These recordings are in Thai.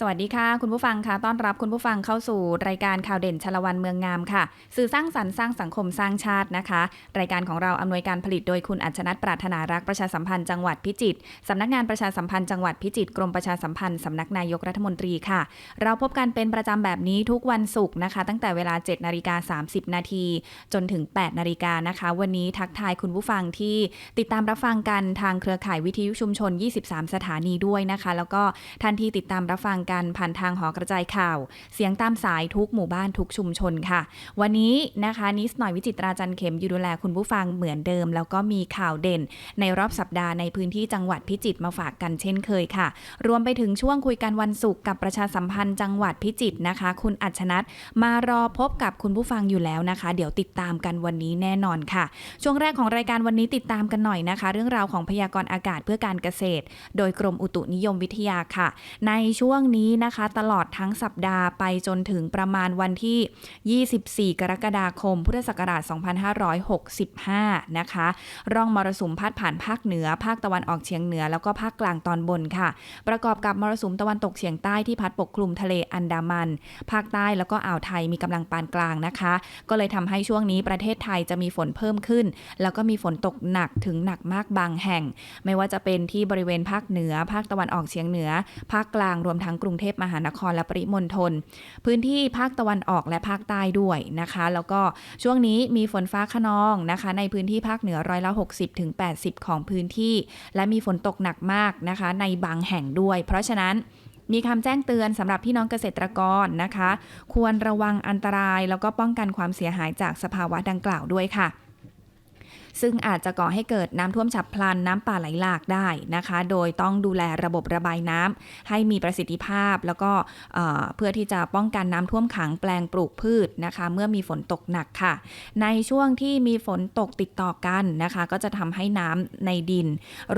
สวัสดีค่ะ คุณผู้ฟังค่ะต้อนรับคุณผู้ฟังเข้าสู่รายการข่าวเด่นชลวันเมืองงามค่ะ สื่อสร้างสรรค์สร้างสังคมสร้างชาตินะคะ รายการของเราอำนวยการผลิตโดยคุณอัจฉนัทปรารถนารักประชาสัมพันธ์จังหวัดพิจิตรสำนักงานประชาสัมพันธ์จังหวัดพิจิตรกรมประชาสัมพันธ์สำนักนายกรัฐมนตรีค่ะ เราพบกันเป็นประจำแบบนี้ทุกวันศุกร์นะคะ ตั้งแต่เวลา7นาฬิกา30 นาทีจนถึง 8นาฬิกานะคะ วันนี้ทักทายคุณผู้ฟังที่ติดตามรับฟังกันทางเครือข่ายวิทยุชุมชน 23 สถานีด้วยนะคะ แล้วก็ทันที่ติดตามรับฟังกันผ่านทางหอกระจายข่าว เสียงตามสายทุกหมู่บ้านทุกชุมชนค่ะ วันนี้นะคะนิสหน่อยวิจิตราจันเข็มอยู่ดูแลคุณผู้ฟังเหมือนเดิม แล้วก็มีข่าวเด่น ในรอบสัปดาห์ในพื้นที่จังหวัดพิจิตรมาฝากกันเช่นเคยค่ะ รวมไปถึงช่วงคุยกันวันศุกร์กับประชาสัมพันธ์จังหวัดพิจิตรนะคะ คุณอัชนัทมารอพบกับคุณผู้ฟังอยู่แล้วนะคะ เดี๋ยวติดตามกันวันนี้แน่นอนค่ะ ช่วงแรกของรายการวันนี้ติดตามกันหน่อยนะคะ เรื่องราวของพยากรณ์อากาศเพื่อการเกษตร โดยกรมอุตุนิยมวิทยาค่ะ ในช่วงนี้นะคะ ตลอดทั้งสัปดาห์ไปจนถึงประมาณวันที่ 24 กรกฎาคม พุทธศักราช 2565 นะคะ ร่องมรสุมพัดผ่านภาคเหนือ ภาคตะวันออกเฉียงเหนือ แล้วก็ภาคกลางตอนบนค่ะ ประกอบกับมรสุมตะวันตกเฉียงใต้ที่พัดปกคลุมทะเลอันดามัน ภาคใต้แล้วก็อ่าวไทยมีกำลังปานกลางนะคะ ก็เลยทำให้ช่วงนี้ประเทศไทยจะมีฝนเพิ่มขึ้น แล้วก็มีฝนตกหนักถึงหนักมากบางแห่ง ไม่ว่าจะเป็นที่บริเวณภาคเหนือ ภาคตะวันออกเฉียงเหนือ ภาคกลางรวมทั้งกรุงเทพมหานครและปริมณฑลพื้นที่ภาคตะวันออกและภาคใต้ด้วยนะคะ แล้วก็ช่วงนี้มีฝนฟ้าขนองนะคะ ในพื้นที่ภาคเหนือร้อยละ 60ถึง80 ของพื้นที่ และมีฝนตกหนักมากนะคะ ในบางแห่งด้วย เพราะฉะนั้นมีคำแจ้งเตือนสำหรับพี่น้องเกษตรกรนะคะ ควรระวังอันตรายแล้วก็ป้องกันความเสียหายจากสภาวะดังกล่าวด้วยค่ะ ซึ่งอาจจะก่อให้เกิดน้ำท่วมฉับพลันน้ำป่าไหลหลากได้นะคะ โดยต้องดูแลระบบระบายน้ำให้มีประสิทธิภาพ แล้วก็เพื่อที่จะป้องกันน้ำท่วมขังแปลงปลูกพืชนะคะ เมื่อมีฝนตกหนักค่ะ ในช่วงที่มีฝนตกติดต่อกันนะคะ ก็จะทำให้น้ำในดิน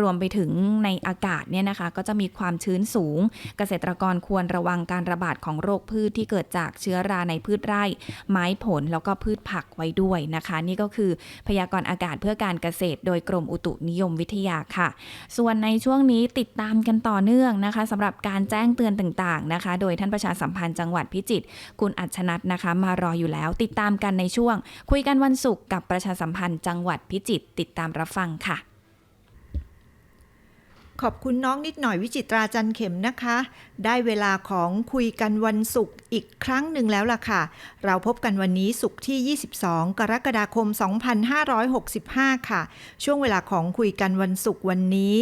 รวมไปถึงในอากาศเนี่ยนะคะ ก็จะมีความชื้นสูง เกษตรกรควรระวังการระบาดของโรคพืชที่เกิดจากเชื้อราในพืชไร่ ไม้ผลแล้วก็พืชผักไว้ด้วยนะคะ นี่ก็คือพยากรณ์อากาศเพื่อการเกษตร โดยกรมอุตุนิยมวิทยาค่ะ ส่วนในช่วงนี้ติดตามกันต่อเนื่องนะคะสำหรับการแจ้งเตือนต่างๆนะคะ โดยท่านประชาสัมพันธ์จังหวัดพิจิตรคุณอัชนัทนะคะ มารออยู่แล้ว ติดตามกันในช่วง คุยกันวันศุกร์กับประชาสัมพันธ์จังหวัดพิจิตรติดตามรับฟังค่ะ ขอบคุณน้องนิดหน่อยวิจิตราจันเข็มนะคะ ได้เวลาของคุยกันวันศุกร์อีกครั้งหนึ่งแล้วล่ะค่ะ เราพบกันวันนี้ศุกร์ที่ 22 กรกฎาคม 2565 ค่ะ ช่วงเวลาของคุยกันวันศุกร์วันนี้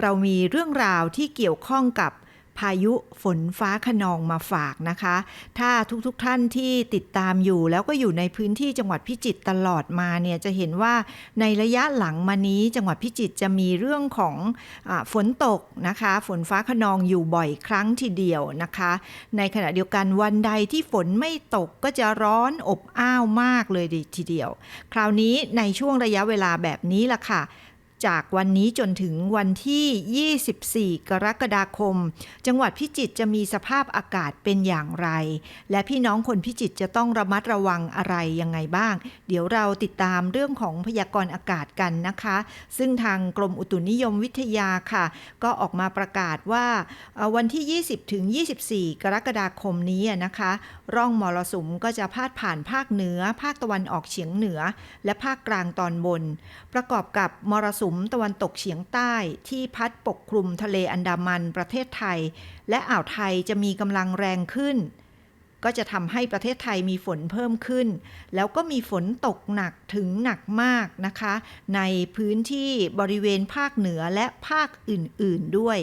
เรามีเรื่องราวที่เกี่ยวข้องกับ พายุฝนฟ้าขนองมาฝากนะคะ ถ้าทุกๆทท่านที่ติดตามอยู่ แล้วก็อยู่ในพื้นที่จังหวัดพิจิตรตลอดมาเนี่ยจะเห็นว่าในระยะหลังมานี้จังหวัดพิจิตรจะมีเรื่องของอฝนตกนะคะ ฝนฟ้าขนองอยู่บ่อยครั้งทีเดียวนะคะ ในขณะเดียวกันวันใดที่ฝนไม่ตกก็จะร้อนอบอ้าวมากเลยทีเดียว คราวนี้ในช่วงระยะเวลาแบบนี้ล่ะค่ะ จากวันนี้จนถึงวันที่ 24 กรกฎาคม จังหวัดพิจิตรจะมีสภาพอากาศเป็นอย่างไร และพี่น้องคนพิจิตรจะต้องระมัดระวังอะไรยังไงบ้าง เดี๋ยวเราติดตามเรื่องของพยากรณ์อากาศกันนะคะ ซึ่งทางกรมอุตุนิยมวิทยาค่ะ ก็ออกมาประกาศว่าวันที่ 20 ถึง 24 กรกฎาคมนี้นะคะร่องมรสุมก็จะพาดผ่านภาคเหนือ ภาคตะวันออกเฉียงเหนือ และภาคกลางตอนบน ประกอบกับมรสุมตะวันตกเฉียงใต้ที่พัดปกคลุมทะเลอันดามันประเทศไทย และอ่าวไทยจะมีกำลังแรงขึ้น ก็จะทำให้ประเทศไทยมีฝนเพิ่มขึ้น แล้วก็มีฝนตกหนักถึงหนักมากนะคะ ในพื้นที่บริเวณภาคเหนือและภาคอื่น ๆด้วย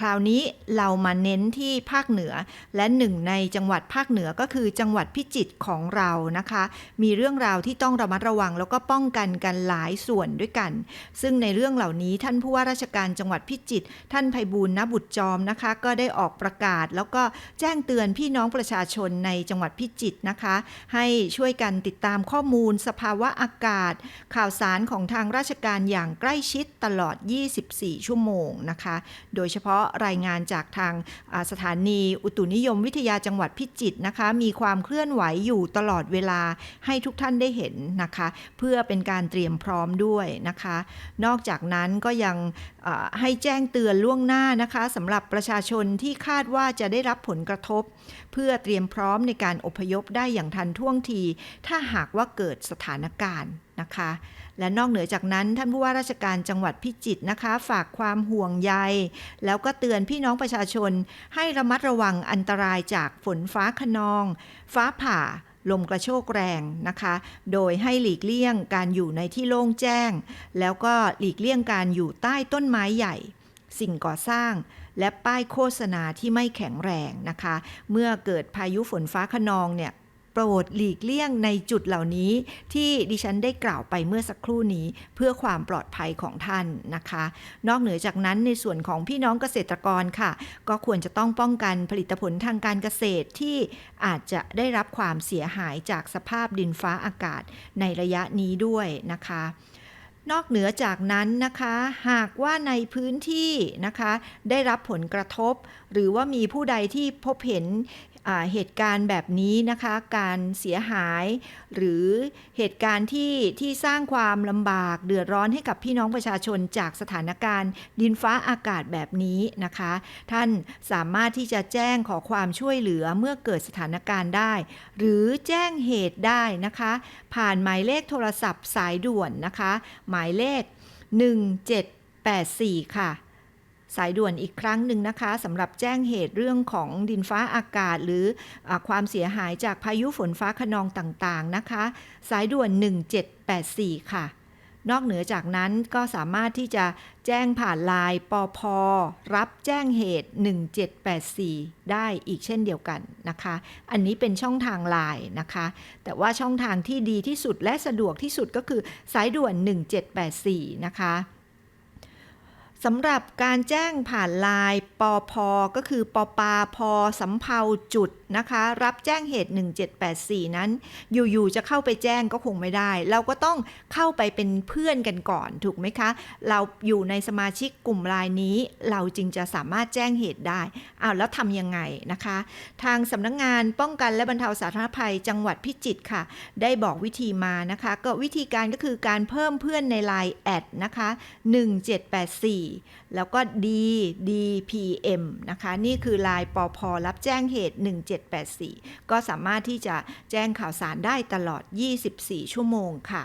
คราวนี้เรามาเน้นที่ภาคเหนือ และหนึ่งในจังหวัดภาคเหนือก็คือจังหวัดพิจิตรของเรานะคะ มีเรื่องราวที่ต้องระมัดระวังแล้วก็ป้องกันกันหลายส่วนด้วยกัน ซึ่งในเรื่องเหล่านี้ท่านผู้ว่าราชการจังหวัดพิจิตรท่านไพบูลย์นบุตรจอมนะคะ ก็ได้ออกประกาศ แล้วก็แจ้งเตือนพี่น้องประชาชนในจังหวัดพิจิตรนะคะ ให้ช่วยกันติดตามข้อมูล สภาวะอากาศ ข่าวสารของทางราชการอย่างใกล้ชิดตลอด 24 ชั่วโมงนะคะ โดยเฉพาะรายงานจากทางสถานีอุตุนิยมวิทยาจังหวัดพิจิตรนะคะ มีความเคลื่อนไหวอยู่ตลอดเวลาให้ทุกท่านได้เห็นนะคะ เพื่อเป็นการเตรียมพร้อมด้วยนะคะ นอกจากนั้นก็ยังให้แจ้งเตือนล่วงหน้านะคะสำหรับประชาชนที่คาดว่าจะได้รับผลกระทบ เพื่อเตรียมพร้อมในการอพยพได้อย่างทันท่วงที ถ้าหากว่าเกิดสถานการณ์นะคะ และนอกเหนือจากนั้นท่านผู้ว่าราชการจังหวัดพิจิตรนะคะ ฝากความห่วงใย แล้วก็เตือนพี่น้องประชาชน ให้ระมัดระวังอันตรายจากฝนฟ้าขนอง ฟ้าผ่าลมกระโชกแรงนะคะ โดยให้หลีกเลี่ยงการอยู่ในที่โล่งแจ้ง แล้วก็หลีกเลี่ยงการอยู่ใต้ต้นไม้ใหญ่ สิ่งก่อสร้าง และป้ายโฆษณาที่ไม่แข็งแรงนะคะ เมื่อเกิดพายุฝนฟ้าขนองเนี่ย ปรดหลีกเลี่ยงในจุดเหล่านี้ ที่ดิฉันได้กล่าวไปเมื่อสักครู่นี้เพื่อความปลอดภัยของท่านนะคะ นอกเหนือจากนั้นในส่วนของพี่น้องเกษตรกรค่ะ ก็ควรจะต้องป้องกันผลิตผลทางการเกษตรที่อาจจะได้รับความเสียหายจากสภาพดินฟ้าอากาศในระยะนี้ด้วยนะคะนอกเหนือจากนั้นนะคะ หากว่าในพื้นที่นะคะ ได้รับผลกระทบ หรือว่ามีผู้ใดที่พบเห็น เหตุการณ์แบบนี้นะคะ การเสียหาย หรือเหตุการณ์ที่ที่สร้างความลำบากเดือดร้อนให้กับพี่น้องประชาชนจากสถานการณ์ ดินฟ้าอากาศแบบนี้นะคะ ท่านสามารถที่จะแจ้งขอความช่วยเหลือเมื่อเกิดสถานการณ์ได้ หรือแจ้งเหตุได้นะคะ ผ่านหมายเลขโทรศัพท์สายด่วนนะคะ หมายเลข 1784 ค่ะ สายด่วนอีกครั้งหนึ่งนะคะสำหรับแจ้งเหตุเรื่องของดินฟ้าอากาศ หรืออความเสียหายจากพายุฝนฟ้าขนองต่างๆนะคะ สายด่วน 1784 ค่ะ นอกเหนือจากนั้นก็สามารถที่จะแจ้งผ่านไลน์ปอพรับแจ้งเหตุ 1784 ได้อีกเช่นเดียวกันนะคะ อันนี้เป็นช่องทางไลน์นะคะ แต่ว่าช่องทางที่ดีที่สุดและสะดวกที่สุดก็คือสายด่วน 1784 นะคะ สำหรับการแจ้งผ่านไลน์ปอพก็คือปอปาพอสำเภาจุดนะคะ รับแจ้งเหตุ 1784 นั้น อยู่ๆจะเข้าไปแจ้งก็คงไม่ได้ เราก็ต้องเข้าไปเป็นเพื่อนกันก่อนถูกไหมคะ เราอยู่ในสมาชิกกลุ่มไลน์นี้ เราจึงจะสามารถแจ้งเหตุได้อ้าวแล้วทำยังไงนะคะ ทางสำนักงงานป้องกันและบรรเทาสาธารณภัยจังหวัดพิจิตรค่ะ ได้บอกวิธีมานะคะ ก็วิธีการก็คือการเพิ่มเพื่อนในไลน์แอดนะคะ1784แล้วก็ D DPM นะคะ นี่คือลายปอพรับแจ้งเหตุ 1784 ก็สามารถที่จะแจ้งข่าวสารได้ตลอด 24 ชั่วโมงค่ะ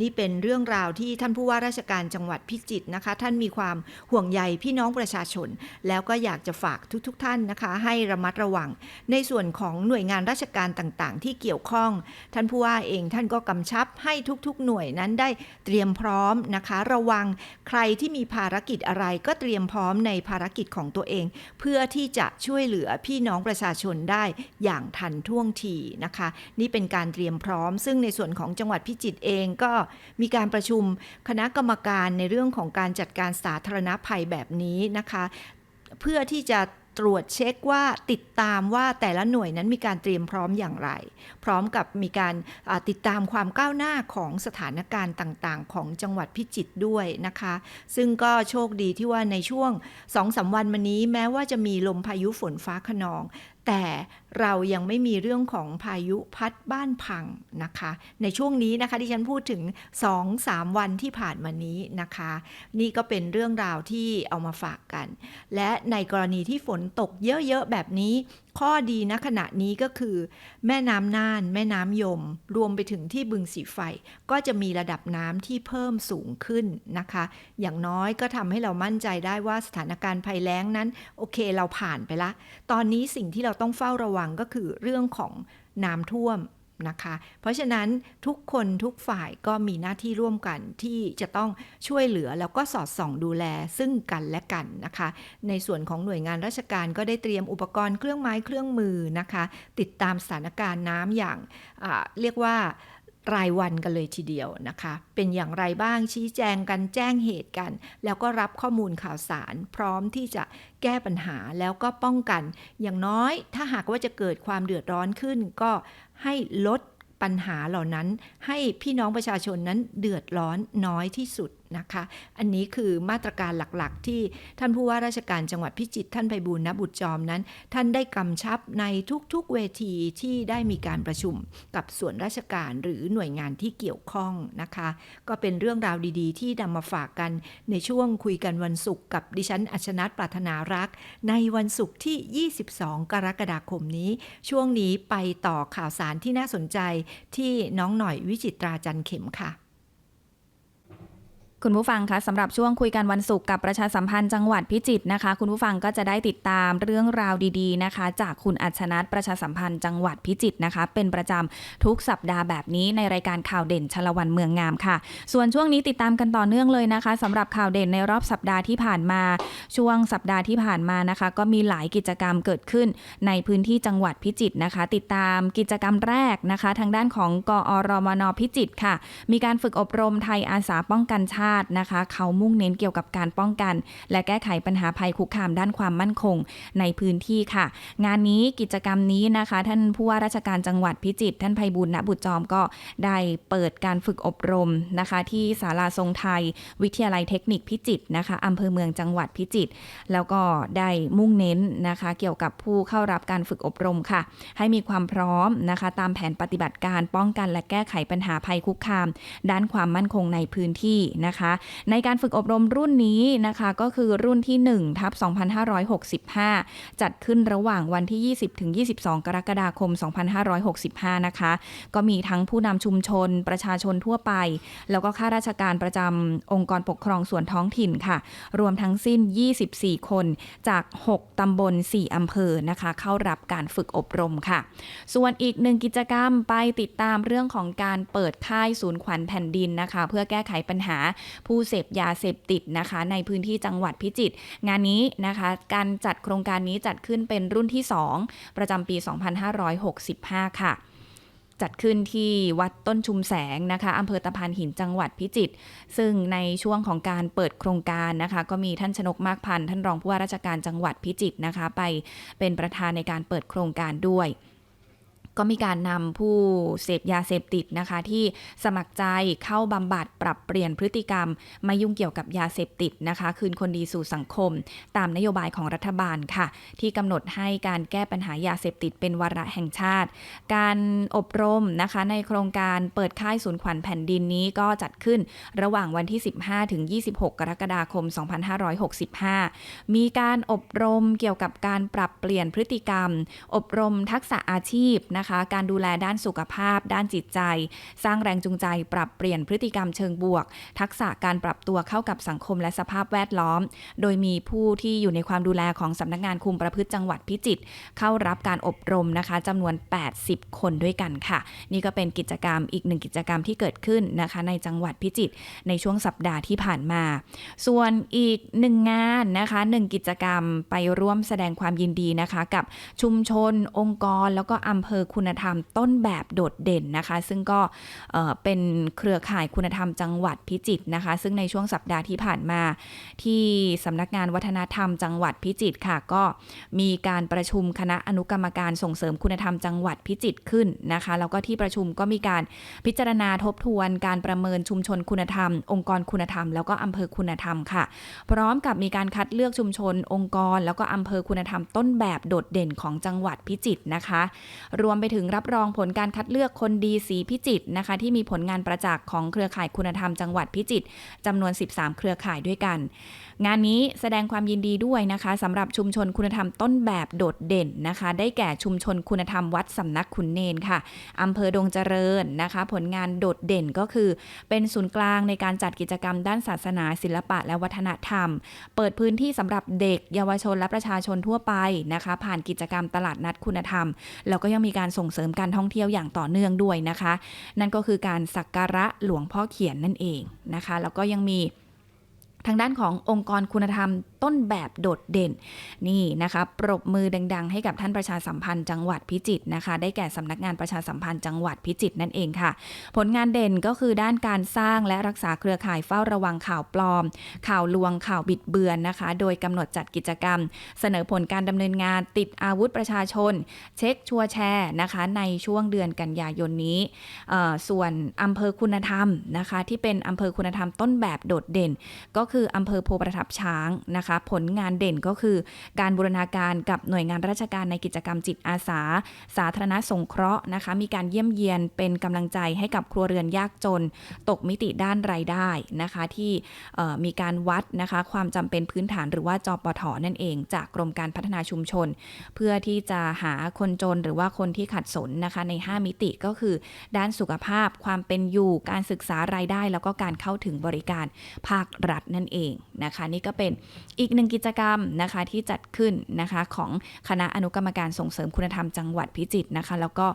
นี่เป็นเรื่องราวที่ท่านผู้ว่าราชการจังหวัดพิจิตรนะคะ ท่านมีความห่วงใยพี่น้องประชาชน แล้วก็อยากจะฝากทุกๆทท่านนะคะ ให้ระมัดระวัง ในส่วนของหน่วยงานราชการต่างๆ ที่เกี่ยวข้อง ท่านผู้ว่าเองท่านก็กำชับให้ทุกๆ หน่วยนั้นได้เตรียมพร้อมนะคะ ระวังใครที่มีภารกิจอะไรก็เตรียมพร้อมในภารกิจของตัวเอง เพื่อที่จะช่วยเหลือพี่น้องประชาชนได้อย่างทันท่วงทีนะคะ นี่เป็นการเตรียมพร้อม ซึ่งในส่วนของจังหวัดพิจิตรเองก็มีการประชุมคณะกรรมการในเรื่องของการจัดการสาธารณภัยแบบนี้นะคะ เพื่อที่จะตรวจเช็คว่าติดตามว่าแต่ละหน่วยนั้นมีการเตรียมพร้อมอย่างไร พร้อมกับมีการติดตามความก้าวหน้าของสถานการณ์ต่างๆ ของจังหวัดพิจิตรด้วยนะคะ ซึ่งก็โชคดีที่ว่าในช่วง2องสาวันมานี้แม้ว่าจะมีลมพายุฝนฟ้าขนอง แต่เรายังไม่มีเรื่องของพายุพัดบ้านพังนะคะ ในช่วงนี้นะคะที่ฉันพูดถึง 2-3 วันที่ผ่านมานี้นะคะ นี่ก็เป็นเรื่องราวที่เอามาฝากกัน และในกรณีที่ฝนตกเยอะๆแบบนี้ ข้อดีณขณะนี้ก็คือ แม่น้ำน่าน แม่น้ำยม รวมไปถึงที่บึงสีไฟ ก็จะมีระดับน้ำที่เพิ่มสูงขึ้นนะคะ อย่างน้อยก็ทำให้เรามั่นใจได้ว่าสถานการณ์ภัยแล้งนั้น โอเคเราผ่านไปละ ตอนนี้สิ่งที่เราต้องเฝ้าระวังก็คือเรื่องของน้ำท่วม นะคะ เพราะฉะนั้นทุกคนทุกฝ่ายก็มีหน้าที่ร่วมกันที่จะต้องช่วยเหลือแล้วก็สอดส่องดูแลซึ่งกันและกันนะคะ ในส่วนของหน่วยงานราชการก็ได้เตรียมอุปกรณ์เครื่องไม้เครื่องมือนะคะ ติดตามสถานการณ์น้ำอย่างเรียกว่า รายวันกันเลยทีเดียวนะคะ เป็นอย่างไรบ้างชี้แจงกันแจ้งเหตุกัน แล้วก็รับข้อมูลข่าวสาร พร้อมที่จะแก้ปัญหาแล้วก็ป้องกัน อย่างน้อยถ้าหากว่าจะเกิดความเดือดร้อนขึ้น ก็ให้ลดปัญหาเหล่านั้น ให้พี่น้องประชาชนนั้นเดือดร้อนน้อยที่สุด นะคะ อันนี้คือมาตรการหลักๆ ที่ท่านผู้ว่าราชการจังหวัดพิจิตรท่านไพบูลย์นบุตรจอมนั้น ท่านได้กำชับในทุกๆเวทีที่ได้มีการประชุมกับส่วนราชการหรือหน่วยงานที่เกี่ยวข้องนะคะ ก็เป็นเรื่องราวดีๆ ที่นำมาฝากกันในช่วงคุยกันวันศุกร์กับดิฉันอัชนัทปรารถนารัก ในวันศุกร์ที่ 22 กรกฎาคมนี้ ช่วงนี้ไปต่อข่าวสารที่น่าสนใจที่น้องหน่อยวิจิตราจันเข็มค่ะ คุณผู้ฟังคะสำหรับช่วงคุยกันวันศุกร์กับประชาสัมพันธ์จังหวัดพิจิตรนะคะ คุณผู้ฟังก็จะได้ติดตามเรื่องราวดีๆนะคะ จากคุณอัชนัทประชาสัมพันธ์จังหวัดพิจิตรนะคะ เป็นประจำทุกสัปดาห์แบบนี้ในรายการข่าวเด่นชลวันเมืองงามค่ะ ส่วนช่วงนี้ติดตามกันต่อเนื่องเลยนะคะสำหรับข่าวเด่นในรอบสัปดาห์ที่ผ่านมา ช่วงสัปดาห์ที่ผ่านมานะคะ ก็มีหลายกิจกรรมเกิดขึ้น ในพื้นที่จังหวัดพิจิตรนะคะ ติดตามกิจกรรมแรกนะคะ ทางด้านของกอรมนพิจิตรค่ะ มีการฝึกอบรมไทยอาสาป้องกันชาาตินะคะ เขามุ่งเน้นเกี่ยวกับการป้องกัน และแก้ไขปัญหาภัยคุกคามด้านความมั่นคงในพื้นที่ค่ะ งานนี้กิจกรรมนี้นะคะ ท่านผู้ว่าราชการจังหวัดพิจิตรท่านไพบุญณบุตรจอมก็ได้เปิดการฝึกอบรมนะคะ ที่ศาลาทรงไทย วิทยาลัยเทคนิคพิจิตรนะคะอำเภอเมืองจังหวัดพิจิตรแล้วก็ได้มุ่งเน้นนะคะ เกี่ยวกับผู้เข้ารับการฝึกอบรมค่ะ ให้มีความพร้อมนะคะ ตามแผนปฏิบัติการป้องกันและแก้ไขปัญหาภัยคุกคาม ด้านความมั่นคงในพื้นที่นะคะในการฝึกอบรมรุ่นนี้นะคะ ก็คือรุ่นที่1ทับ2565 จัดขึ้นระหว่างวันที่ 20ถึง22 กรกฎาคม 2565 นะคะ ก็มีทั้งผู้นำชุมชน ประชาชนทั่วไป แล้วก็ข้าราชการประจำองค์กรปกครองส่วนท้องถิ่นค่ะ รวมทั้งสิ้น 24 คนจาก 6 ตำบล 4 อำเภอนะคะ เข้ารับการฝึกอบรมค่ะ ส่วนอีกหนึ่งกิจกรรมไปติดตามเรื่องของการเปิดค่ายศูนย์ขวัญแผ่นดินนะคะ เพื่อแก้ไขปัญหาผู้เสพยาเสพติดนะคะ ในพื้นที่จังหวัดพิจิตร งานนี้นะคะ การจัดโครงการนี้จัดขึ้นเป็นรุ่นที่ 2 ประจำปี 2565 ค่ะจัดขึ้นที่วัดต้นชุมแสงนะคะอำเภอตะพานหินจังหวัดพิจิตร ซึ่งในช่วงของการเปิดโครงการนะคะ ก็มีท่านชนกมากพันธ์ท่านรองผู้ว่าราชการจังหวัดพิจิตรนะคะ ไปเป็นประธานในการเปิดโครงการด้วย ก็มีการนำผู้เสพยาเสพติดนะคะที่สมัครใจเข้าบำบัดปรับเปลี่ยนพฤติกรรมไม่ยุ่งเกี่ยวกับยาเสพติดนะคะ คืนคนดีสู่สังคม ตามนโยบายของรัฐบาลค่ะ ที่กำหนดให้การแก้ปัญหายาเสพติดเป็นวาระแห่งชาติ การอบรมนะคะในโครงการเปิดค่ายศูนย์ขวัญแผ่นดินนี้ก็จัดขึ้นระหว่างวันที่ 15 ถึง 26 กรกฎาคม 2565 มีการอบรมเกี่ยวกับการปรับเปลี่ยนพฤติกรรม อบรมทักษะอาชีพนะคะการดูแลด้านสุขภาพ ด้านจิตใจ สร้างแรงจูงใจ ปรับเปลี่ยนพฤติกรรมเชิงบวก ทักษะการปรับตัวเข้ากับสังคมและสภาพแวดล้อม โดยมีผู้ที่อยู่ในความดูแลของสำนักงานคุมประพฤติจังหวัดพิจิตรเข้ารับการอบรมนะคะจำนวน 80 คนด้วยกันค่ะ นี่ก็เป็นกิจกรรมอีกหนึ่งกิจกรรมที่เกิดขึ้นนะคะ ในจังหวัดพิจิตรในช่วงสัปดาห์ที่ผ่านมา ส่วนอีกหนึ่งงานนะคะหนึ่งกิจกรรมไปร่วมแสดงความยินดีนะคะ กับชุมชน องค์กร แล้วก็อำเภอคุณธรรมต้นแบบโดดเด่นนะคะ ซึ่งก็เป็นเครือข่ายคุณธรรมจังหวัดพิจิตรนะคะ ซึ่งในช่วงสัปดาห์ที่ผ่านมา ที่สำนักงานวัฒนธรรมจังหวัดพิจิตรค่ะ ก็มีการประชุมคณะอนุกรรมการส่งเสริมคุณธรรมจังหวัดพิจิตรขึ้นนะคะ แล้วก็ที่ประชุมก็มีการพิจารณาทบทวน การประเมินชุมชนคุณธรรม องค์กรคุณธรรม แล้วก็อำเภอคุณธรรมค่ะ พร้อมกับมีการคัดเลือกชุมชน องค์กร แล้วก็อำเภอคุณธรรมต้นแบบโดดเด่นของจังหวัดพิจิตรนะคะ รวมไปไปถึงรับรองผลการคัดเลือกคนดีสีพิจิตรนะคะ ที่มีผลงานประจักษ์ของเครือข่ายคุณธรรมจังหวัดพิจิตรจำนวน 13 เครือข่ายด้วยกัน งานนี้แสดงความยินดีด้วยนะคะสำหรับชุมชนคุณธรรมต้นแบบโดดเด่นนะคะ ได้แก่ชุมชนคุณธรรมวัดสำนักขุนเนนค่ะอำเภอดงเจริญนะคะ ผลงานโดดเด่นก็คือ เป็นศูนย์กลางในการจัดกิจกรรมด้านศาสนา ศิลปะและวัฒนธรรม เปิดพื้นที่สำหรับเด็ก เยาวชนและประชาชนทั่วไปนะคะ ผ่านกิจกรรมตลาดนัดคุณธรรม แล้วก็ยังมีการส่งเสริมการท่องเที่ยวอย่างต่อเนื่องด้วยนะคะ นั่นก็คือการสักการะหลวงพ่อเขียนนั่นเองนะคะ แล้วก็ยังมีทางด้านขององค์กรคุณธรรม ต้นแบบโดดเด่นนี่นะคะปรบมือดัง ๆ ให้กับท่านประชาสัมพันธ์จังหวัดพิจิตรนะคะ ได้แก่สำนักงานประชาสัมพันธ์จังหวัดพิจิตรนั่นเองค่ะ ผลงานเด่นก็คือด้านการสร้างและรักษาเครือข่ายเฝ้าระวังข่าวปลอม ข่าวลวงข่าวบิดเบือนนะคะ โดยกำหนดจัดกิจกรรม เสนอผลการดำเนินงานติดอาวุธประชาชน เช็คชัวร์แชร์นะคะในช่วงเดือนกันยายนนี้ ส่วนอำเภอคุณธรรมนะคะ ที่เป็นอำเภอคุณธรรมต้นแบบโดดเด่น ก็คืออำเภอโพประทับช้างนะคะผลงานเด่นก็คือ การบูรณาการกับหน่วยงานราชการในกิจกรรมจิตอาสา สาธารณสงเคราะห์นะคะ มีการเยี่ยมเยียนเป็นกำลังใจให้กับครัวเรือนยากจน ตกมิติด้านรายได้นะคะ ที่มีการวัดนะคะ ความจำเป็นพื้นฐานหรือว่าจปทนั่นเอง จากกรมการพัฒนาชุมชน เพื่อที่จะหาคนจนหรือว่าคนที่ขัดสนนะคะใน 5 มิติก็คือ ด้านสุขภาพความเป็นอยู่การศึกษารายได้ แล้วก็การเข้าถึงบริการภาครัฐนั่นเองนะคะ นี่ก็เป็นอีกหนึ่งกิจกรรมนะคะที่จัดขึ้นนะคะของคณะอนุกรรมการส่งเสริมคุณธรรมจังหวัดพิจิตรนะคะ แล้วก็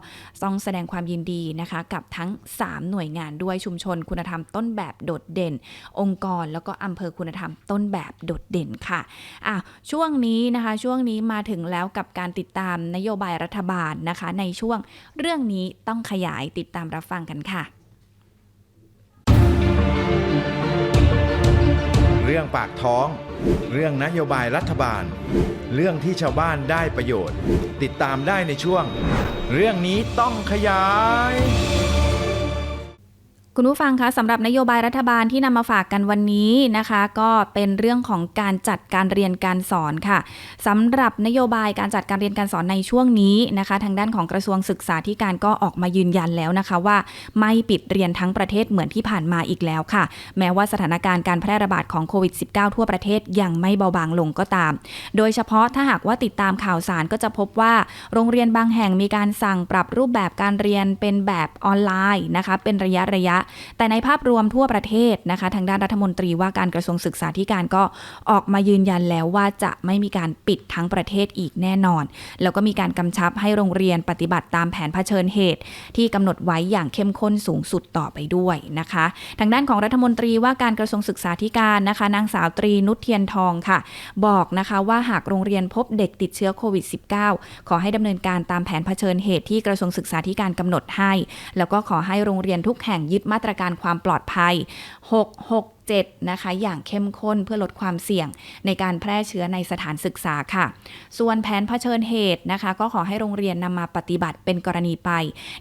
ต้องแสดงความยินดีนะคะ กับทั้ง 3 หน่วยงานด้วยชุมชน คุณธรรมต้นแบบโดดเด่น องค์กรแล้วก็อำเภอคุณธรรมต้นแบบโดดเด่นค่ะอะช่วงนี้นะคะช่วงนี้มาถึงแล้วกับการติดตามนโยบายรัฐบาลนะคะ ในช่วงเรื่องนี้ต้องขยายติดตามรับฟังกันค่ะ เรื่องปากท้อง เรื่องนโยบายรัฐบาล เรื่องที่ชาวบ้านได้ประโยชน์ ติดตามได้ในช่วง เรื่องนี้ต้องขยาย คุณผู้ฟังคะสำหรับนโยบายรัฐบาลที่นำมาฝากกันวันนี้นะคะ ก็เป็นเรื่องของการจัดการเรียนการสอนค่ะสำหรับนโยบายการจัดการเรียนการสอนในช่วงนี้นะคะ ทางด้านของกระทรวงศึกษาธิการก็ออกมายืนยันแล้วนะคะว่า ไม่ปิดเรียนทั้งประเทศเหมือนที่ผ่านมาอีกแล้วค่ะ แม้ว่าสถานการณ์การแพร่ระบาดของโควิด -19 ทั่วประเทศยังไม่เบาบางลงก็ตาม โดยเฉพาะถ้าหากว่าติดตามข่าวสารก็จะพบว่า โรงเรียนบางแห่งมีการสั่งปรับรูปแบบการเรียนเป็นแบบออนไลน์นะคะ เป็นระยะระยะแต่ในภาพรวมทั่วประเทศนะคะ ทางด้านรัฐมนตรีว่าการกระทรวงศึกษาธิการก็ออกมายืนยันแล้วว่าจะไม่มีการปิดทั้งประเทศอีกแน่นอน แล้วก็มีการกำชับให้โรงเรียนปฏิบัติตามแผนเผชิญเหตุ ที่กำหนดไว้อย่างเข้มข้นสูงสุดต่อไปด้วยนะคะ ทางด้านของรัฐมนตรีว่าการกระทรวงศึกษาธิการนะคะ นางสาวตรีนุชเทียนทองค่ะ บอกนะคะว่าหากโรงเรียนพบเด็กติดเชื้อโควิด -19 ขอให้ดำเนินการตามแผนเผชิญเหตุที่กระทรวงศึกษาธิการกำหนดให้ แล้วก็ขอให้โรงเรียนทุกแห่งยึดมาตรการความปลอดภัย7 นะคะ อย่างเข้มข้นเพื่อลดความเสี่ยงในการแพร่เชื้อในสถานศึกษาค่ะ ส่วนแผนเผชิญเหตุนะคะ ก็ขอให้โรงเรียนนำมาปฏิบัติเป็นกรณีไป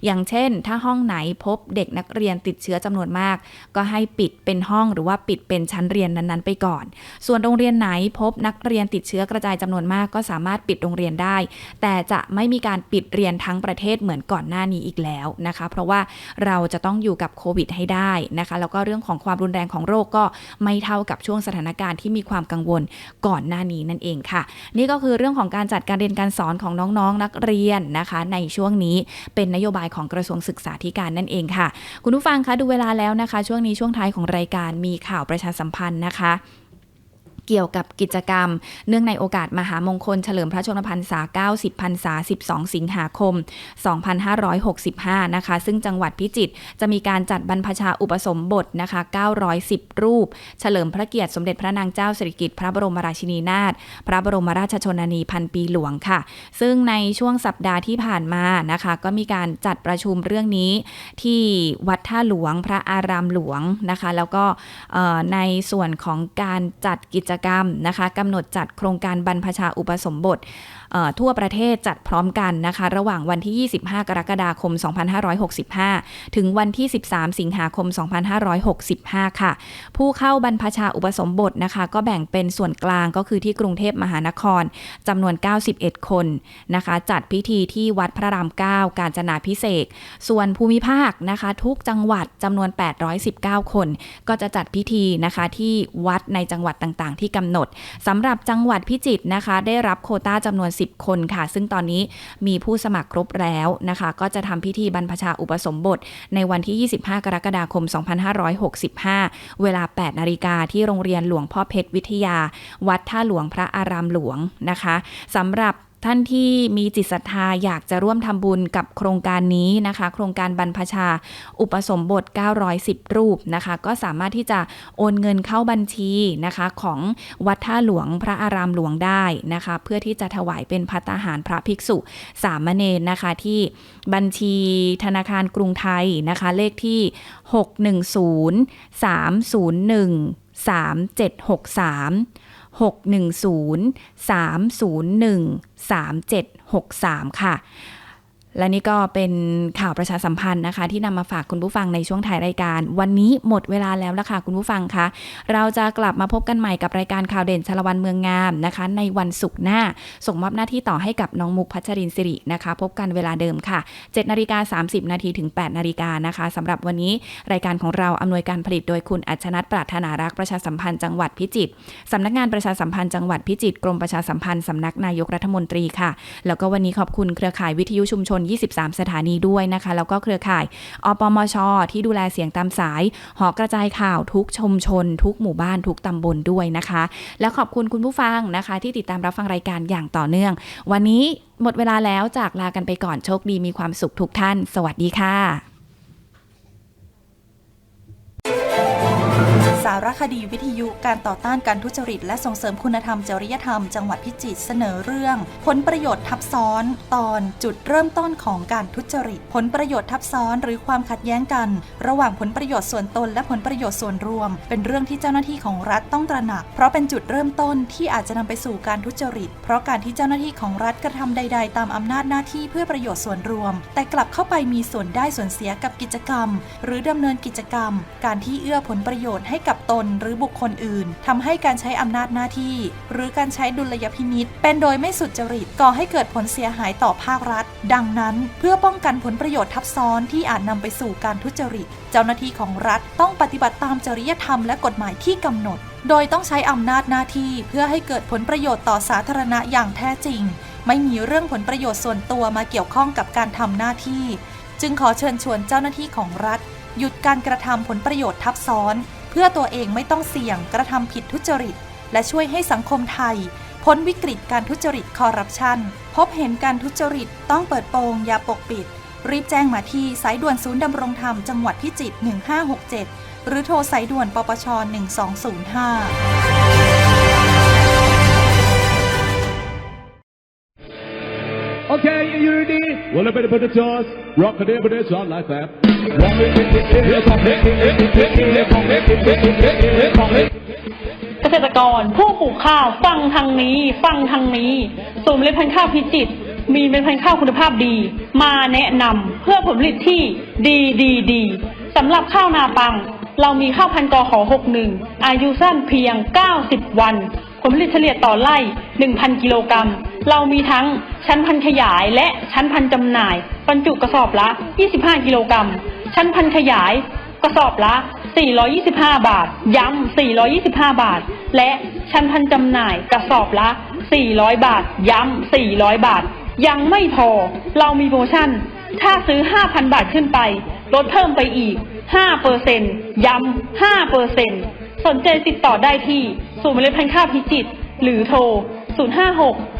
อย่างเช่น ถ้าห้องไหนพบเด็กนักเรียนติดเชื้อจำนวนมาก ก็ให้ปิดเป็นห้องหรือว่าปิดเป็นชั้นเรียนนั้นๆ ไปก่อน ส่วนโรงเรียนไหนพบนักเรียนติดเชื้อกระจายจำนวนมาก ก็สามารถปิดโรงเรียนได้ แต่จะไม่มีการปิดเรียนทั้งประเทศเหมือนก่อนหน้านี้อีกแล้วนะคะ เพราะว่าเราจะต้องอยู่กับโควิดให้ได้นะคะ แล้วก็เรื่องของความรุนแรงของโรคก็ไม่เท่ากับช่วงสถานการณ์ที่มีความกังวลก่อนหน้านี้นั่นเองค่ะ นี่ก็คือเรื่องของการจัดการเรียนการสอนของน้องๆนักเรียนนะคะ ในช่วงนี้เป็นนโยบายของกระทรวงศึกษาธิการนั่นเองค่ะ คุณผู้ฟังคะดูเวลาแล้วนะคะ ช่วงนี้ช่วงท้ายของรายการมีข่าวประชาสัมพันธ์นะคะ เกี่ยวกับกิจกรรม เนื่องในโอกาสมหามงคลเฉลิมพระชนมพรรษา 90พรรษา 12 สิงหาคม 2565 นะคะ ซึ่งจังหวัดพิจิตรจะมีการจัดบรรพชาอุปสมบทนะคะ 910 รูป เฉลิมพระเกียรติสมเด็จพระนางเจ้าสิริกิติ์พระบรมราชินีนาถ พระบรมราชชนนีพันปีหลวงค่ะ ซึ่งในช่วงสัปดาห์ที่ผ่านมานะคะ ก็มีการจัดประชุมเรื่องนี้ ที่วัดท่าหลวงพระอารามหลวงนะคะ แล้วก็ในส่วนของการจัดกิจกรรมนะคะกำหนดจัดโครงการบรรพชาอุปสมบท ทั่วประเทศจัดพร้อมกันนะคะ ระหว่างวันที่ 25 กรกฎาคม 2565 ถึงวันที่ 13 สิงหาคม 2565 ค่ะ ผู้เข้าบรรพชาอุปสมบทนะคะ ก็แบ่งเป็นส่วนกลางก็คือที่กรุงเทพมหานครจำนวน 91 คนนะคะ จัดพิธีที่วัดพระราม 9 กาญจนาพิเศษส่วนภูมิภาคนะคะ ทุกจังหวัดจำนวน 819 คน ก็จะจัดพิธีนะคะที่วัดในจังหวัดต่างๆ ที่กำหนดสำหรับจังหวัดพิจิตรนะคะ ได้รับโคต้าจำนวน10คนค่ะ ซึ่งตอนนี้มีผู้สมัครครบแล้วนะคะ ก็จะทำพิธีบรรพชาอุปสมบท ในวันที่ 25 กรกฎาคม 2565 เวลา 8 นาฬิกาที่โรงเรียนหลวงพ่อเพชรวิทยา วัดท่าหลวงพระอารามหลวงนะคะสำหรับ ท่านที่มีจิตศรัทธาอยากจะร่วมทำบุญกับโครงการนี้นะคะ โครงการบรรพชา อุปสมบท 910 รูปนะคะ ก็สามารถที่จะโอนเงินเข้าบัญชีนะคะของวัดท่าหลวงพระอารามหลวงได้นะคะ เพื่อที่จะถวายเป็นพัตตาหารพระภิกษุสามเณรนะคะที่บัญชีธนาคารกรุงไทยนะคะ เลขที่ 610 301 3763 610 301 3763 ค่ะ และนี่ก็เป็นข่าวประชาสัมพันธ์นะคะ ที่นำมาฝากคุณผู้ฟังในช่วงท้ายรายการ วันนี้หมดเวลาแล้วละค่ะคุณผู้ฟังคะเราจะกลับมาพบกันใหม่กับรายการข่าวเด่นชลวันเมืองงามนะคะ ในวันศุกร์หน้า ส่งมอบหน้าที่ต่อให้กับน้องมุกพัชรินสิรินะคะ พบกันเวลาเดิมค่ะ7นาฬิกา30 นาทีถึง 8นาฬิกานะคะสำหรับวันนี้รายการของเราอำนวยการผลิตโดยคุณอัชนัทปรารถนารักษ์ประชาสัมพันธ์จังหวัดพิจิตรสำนักงานประชาสัมพันธ์จังหวัดพิจิตรกรมประชาสัมพันธ์สำนักนายกรัฐมนตรีค่ะ แล้วก็วันนี้ขอบคุณเครือข่ายวิทยุชุมชน23 สถานีด้วยนะคะ แล้วก็เครือข่ายอปมช ที่ดูแลเสียงตามสาย หอกระจายข่าวทุกชุมชน ทุกหมู่บ้านทุกตำบลด้วยนะคะ แล้วขอบคุณคุณผู้ฟังนะคะ ที่ติดตามรับฟังรายการอย่างต่อเนื่อง วันนี้หมดเวลาแล้วจากลากันไปก่อนโชคดีมีความสุขทุกท่าน สวัสดีค่ะารคดีวิทยุการต่อต้านการทุจริต และส่งเสริมคุณธรรมจริยธรรมจังหวัดพิจิตรเสนอเรื่อง ผลประโยชน์ทับซ้อน ตอนจุดเริ่มต้นของการทุจริต ผลประโยชน์ทับซ้อนหรือความขัดแย้งกัน ระหว่างผลประโยชน์ส่วนตน และผลประโยชน์ส่วนรวม เป็นเรื่องที่เจ้าหน้าที่ของรัฐต้องตระหนัก เพราะเป็นจุดเริ่มต้นที่อาจจะนำไปสู่การทุจริต เพราะการที่เจ้าหน้าที่ของรัฐกระทำใด ๆ ตามอำนาจหน้าที่เพื่อประโยชน์ส่วนรวม แต่กลับเข้าไปมีส่วนได้ส่วนเสียกับกิจกรรม หรือดำเนินกิจกรรม การที่เอื้อผลประโยชน์ให้กับตนหรือบุคคลอื่นทำให้การใช้อำนาจหน้าที่ หรือการใช้ดุลยพินิษเป็นโดยไม่สุจริตก่อให้เกิดผลเสียหายต่อภาครัฐ ดังนั้นเพื่อป้องกันผลประโยชน์ทับซ้อนที่อาจนำไปสู่การทุจริต เจ้าหน้าที่ของรัฐต้องปฏิบัติตามจริยธรรมและกฎหมายที่กำหนด โดยต้องใช้อำนาจหน้าที่เพื่อให้เกิดผลประโยชน์ต่อสาธารณะอย่างแท้จริง ไม่มีเรื่องผลประโยชน์ส่วนตัวมาเกี่ยวข้องกับการทำหน้าที่ จึงขอเชิญชวนเจ้าหน้าที่ของรัฐหยุดการกระทำผลประโยชน์ทับซ้อน เพื่อตัวเองไม่ต้องเสี่ยงกระทำผิดทุจริต และช่วยให้สังคมไทย พ้นวิกฤตการทุจริตคอร์รัปชัน พบเห็นการทุจริตต้องเปิดโปงอย่าปกปิด รีบแจ้งมาที่สายด่วนศูนย์ดำรงธรรมจังหวัดพิจิตร 1567 หรือโทรสายด่วนปปช 1205 Okay, you ready? Well, I better put the toss. Rock a day, but it's all like that. Rock it, it, it, it, it, rock it, it, it, it, it, it, rock it, it, it, it, it, it, rock it. เกษตรกรผู้ปลูกข้าวฟังทางนี้ ฟังทางนี้ศูนย์เล็ดพันธุ์ข้าวพิจิตรมีเมล็ดพันธุ์ข้าวคุณภาพดี มาแนะนำเพื่อผลผลิตที่ดีดีดีสำหรับข้าวนาปัง เรามีข้าวพันธุ์กอขอ61 อายุสั้นเพียง 90 วัน ผลผลิตเฉลี่ยต่อไร่ 1,000 กิโลกรัม เรามีทั้งชั้นพันขยายและชั้นพันจำหน่ายบรรจุกระสอบละ 25 กิโลกรัม ชั้นพันขยายกระสอบละ 425 บาท ย้ำ 425 บาท และชั้นพันจำหน่ายกระสอบละ 400 บาท ย้ำ 400 บาท ยังไม่พอ เรามีโปรโมชั่น ถ้าซื้อ 5,000 บาทขึ้นไป ลดเพิ่มไปอีก 5%ย้ำ 5%สนใจติดต่อได้ที่ศูนย์เมล็ดพันธุ์ข้าวพิจิตรหรือโทร 056